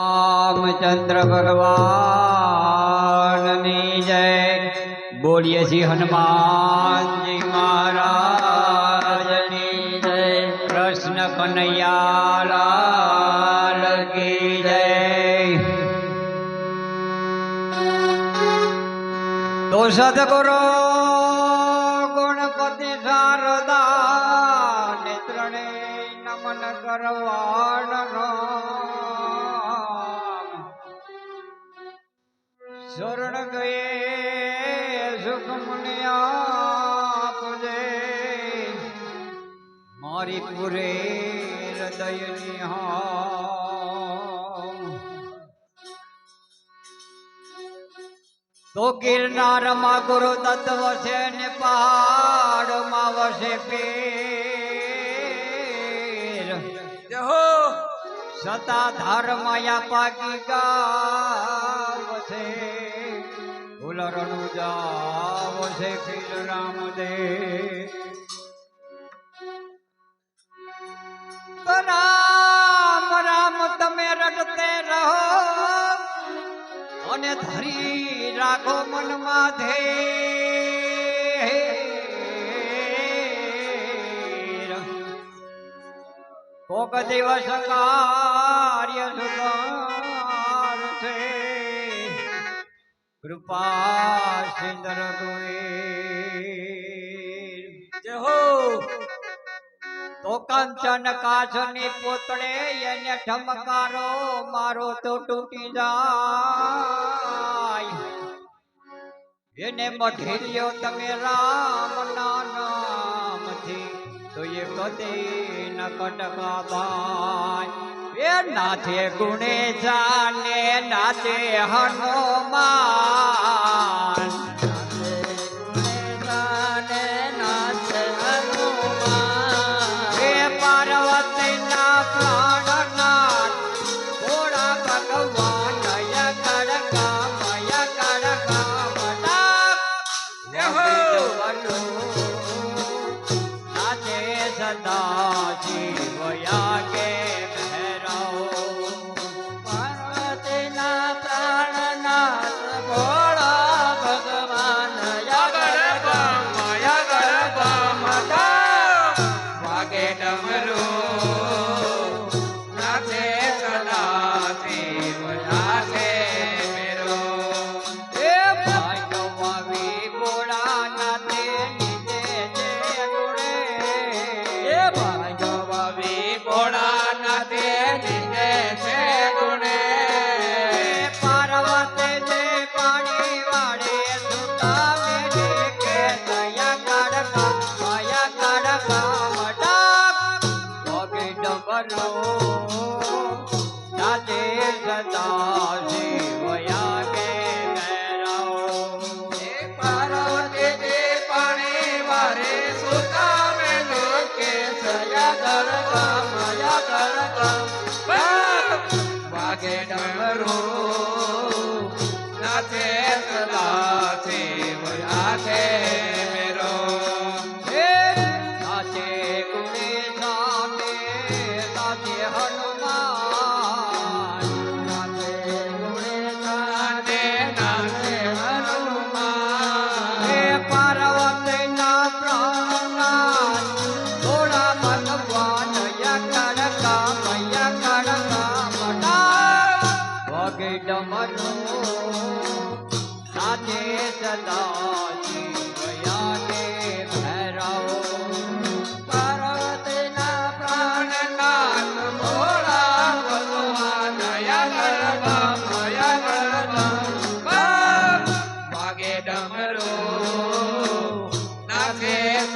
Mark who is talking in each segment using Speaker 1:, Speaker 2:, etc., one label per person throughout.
Speaker 1: રામચંદ્ર ભગવાનની જય. બોલીએ શ્રી હનુમાનજી મહારાજની જય. કૃષ્ણ કનૈયાલાલ કી જય. તો સદગુરુ મારી પૂરે હૃદયની તો ગિરનારમાં ગુરુ તત્વ છે ને પહાડમાં વસે પીર. સતા ધર્મયા પાકી ગાવ છે ભૂલરણું જાવ છે પીર રામદેવ. અને ધરી રાખો મનમાં ધે કોક દિવસ કાર્ય સુકાર છે. કૃપા સિંદર જય હો. તો કંચન કાજની પોતળે એને ઠમકારો, મારો તો તૂટી જાય. એને મઢેરિયો તમે રામ ના નામથી તો એ કદે ન કટકા ભાઈ એ નાથે ગુણે જાને, નાથે હનુમાન.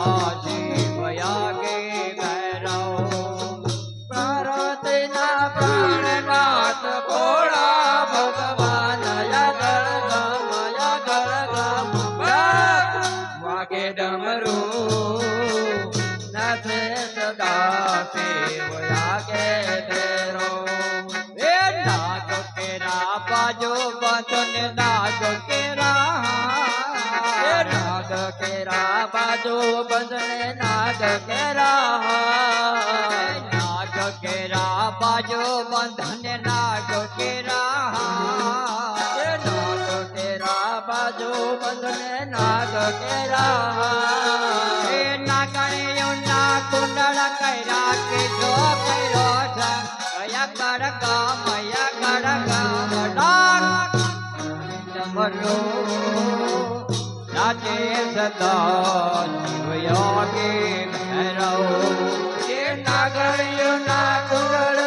Speaker 1: आज કેરા બાજુ બંધને નાગ કેરા
Speaker 2: નાગ કેરા, બાજો બંધન નાગ કેરા
Speaker 1: નાગ કેરા, બાજુ બંધને નાગ કેરા,
Speaker 2: એ
Speaker 1: નાગણિયો કર્યા કે જો કર કયા કર નાચે સદા શિવ યોગે ભૈરવ.
Speaker 2: કે નાગરિયો ના કુંડળ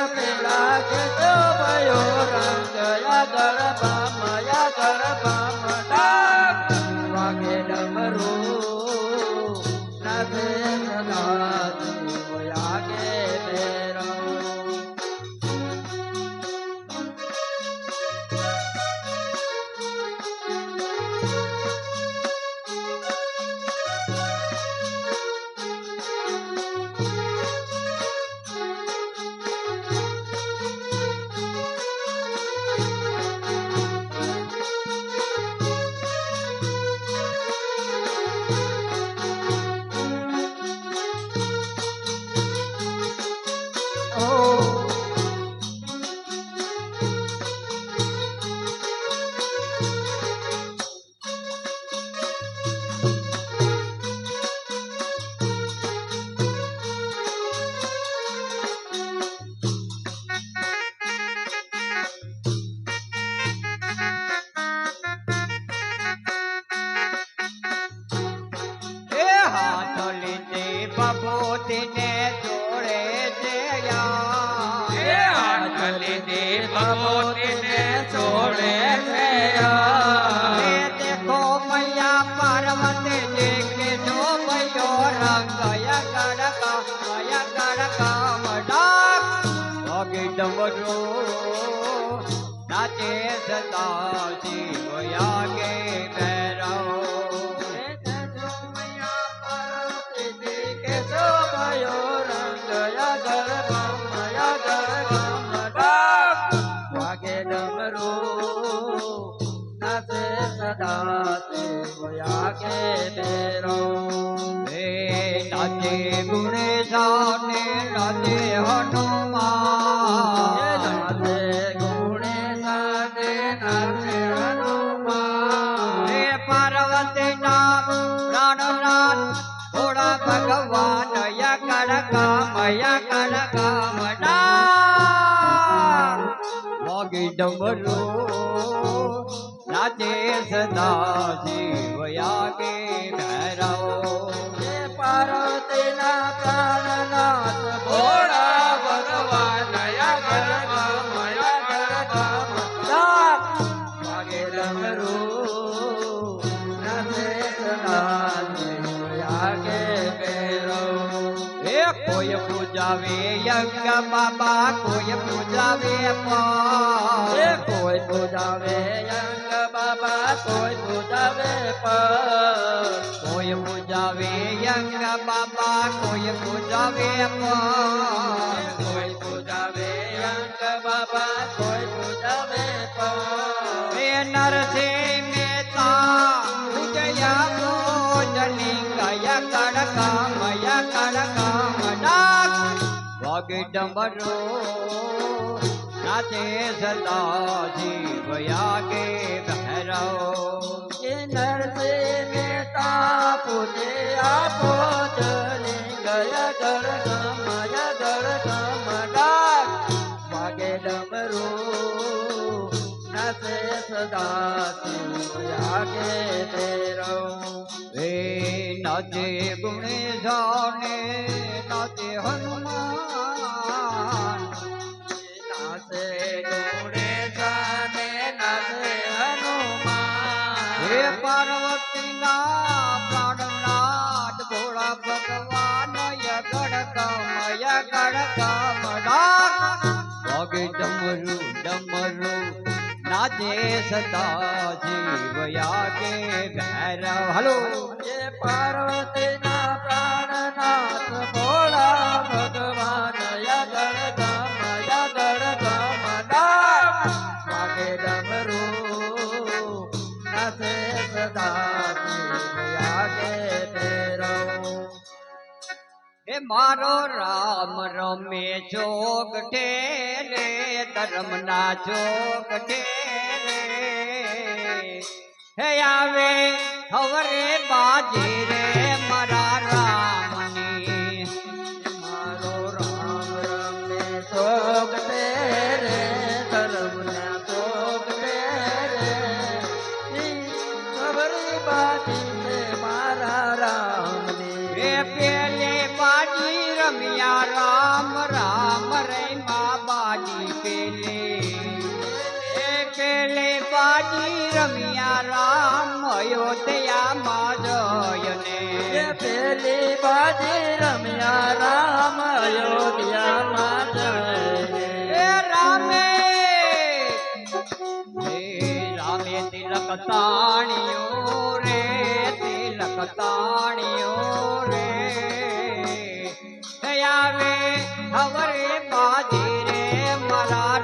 Speaker 1: એ નાચે ગુણે જાને નાચે હનુમાન. હે ભગવાન યા કડકા મયા કડકા મડા વાગે ડમરો નાચે સદા જીવયા કે ભૈરવ
Speaker 2: પાર્વતીના પ્રાણનાથ ભોળા ભગવાન
Speaker 1: કોઈ પૂજાવે યજ્ઞ બાબા કોઈ પૂજાવે પા
Speaker 2: કોઈ પૂજાવે યંગ બાબા કોઈ પૂજાવે પર
Speaker 1: કોઈ પૂજાવે યજ્ઞ બાબા, કોઈ પૂજાવે પા
Speaker 2: કોઈ પૂજાવે યંગ બાબા, કોઈ પૂજાવે પર
Speaker 1: એ નરસિંહ મહેતા પૂજયા ભોજલિંગય કડકા મયા કડકા મડાક વાગે ડમરો નાચે સદા જીવયા યાગે ભૈરવ
Speaker 2: કે નરસે મેતા પૂજે આપો જલિંગ યગર ગમ યગર ગમ ડાક વાગે ડમરો નસે સદા શિવયાગે તેરો
Speaker 1: એ નાચે ગુણે જાને નાચે હનુમાન ડમરુ ડમરુ નાચે સદા જીવ યાગે ભૈરવ. હલો.
Speaker 2: એ પાર્વતીના ભોળા ભગવાન
Speaker 1: હે મારો રામ રમે જોગ ઠેરે, ધર્મના જોગ ઠેરે. હે આવે, હવરે બાજી રે મારા રામની.
Speaker 2: મારો રામ રમે જોગ તેરે
Speaker 1: રામ રામ રે મા બાજી પેલે. હે પેલે બાજી રમ્યા રામ અયોધ્યામાં જયને.
Speaker 2: એ પેલી બાજી રમ્યા રામ અયોધ્યામાં જઈને
Speaker 1: હે રામે રામે તિલક તાણ્યો રે તિલક તાણ્યો રે હે આવે, હવરે બાજી રે મારા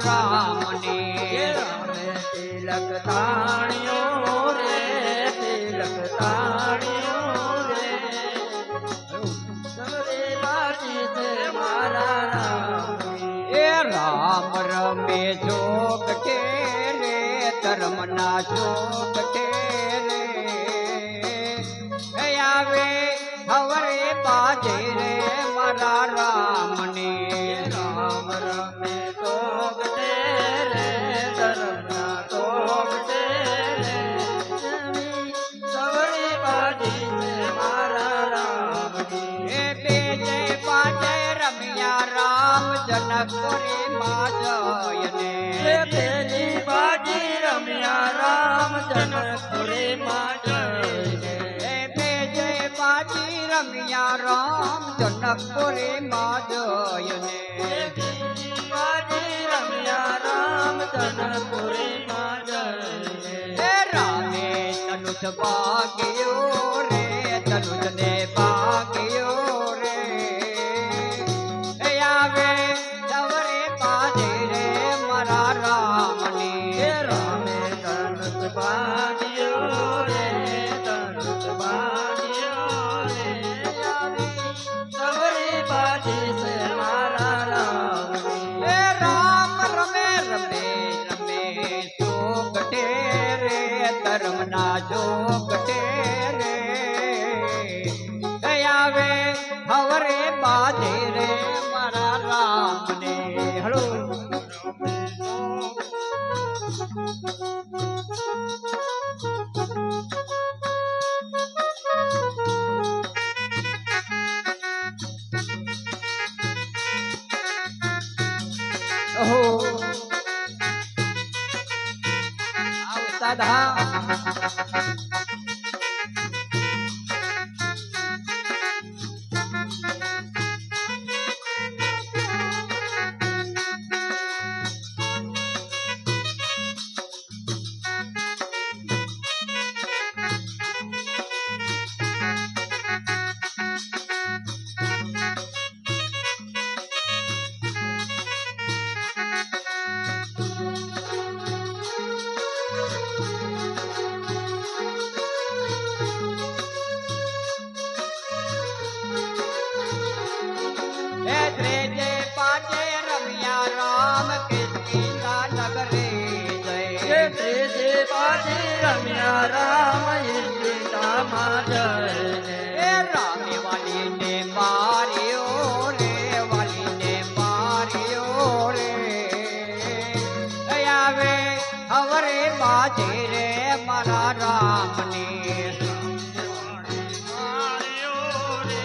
Speaker 2: એ
Speaker 1: રામને
Speaker 2: રામે તિલક તાણ્યો રે તિલક તાણ્યો
Speaker 1: જનકપુરી માં જયને
Speaker 2: એ પેલી બાજી રમ્યા રામ જનકપુરી માં જઈને
Speaker 1: એ બે જય બાજી રમ્યા રામ જનકપુરી માં જયને
Speaker 2: એ બીજી રમ્યા રામ જનકપુરી માં જઈને
Speaker 1: હે રામે તનુજ ભાગ્યો રે તનુજને ભાગ્યો ધર્મના જોગ ટેરે હે આવે હવરે બાજે રે મારા રામને. હળો. ઓહો. આવતા ધા
Speaker 2: બાજી રમ્યા રામ ઈશ્વરીમાં જઈને.
Speaker 1: હે રામે વાલીને રે વાલીને માર્યો રે. આવે હવરે બાજે રે મારા રામને.
Speaker 2: માર્યો રે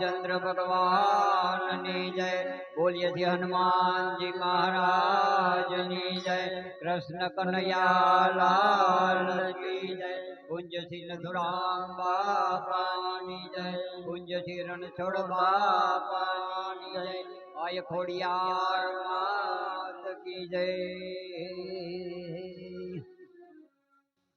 Speaker 1: રામચંદ્ર ભગવાનની જય બોલીએ છીએ હનુમાનજી મહારાજની જય કૃષ્ણ કનૈયાલાલની જય કુંજ શ્રી નથુરામ બાપાની જય કુંજ શ્રી રણછોડ બાપાની જય આય ખોડિયાર માત કી જય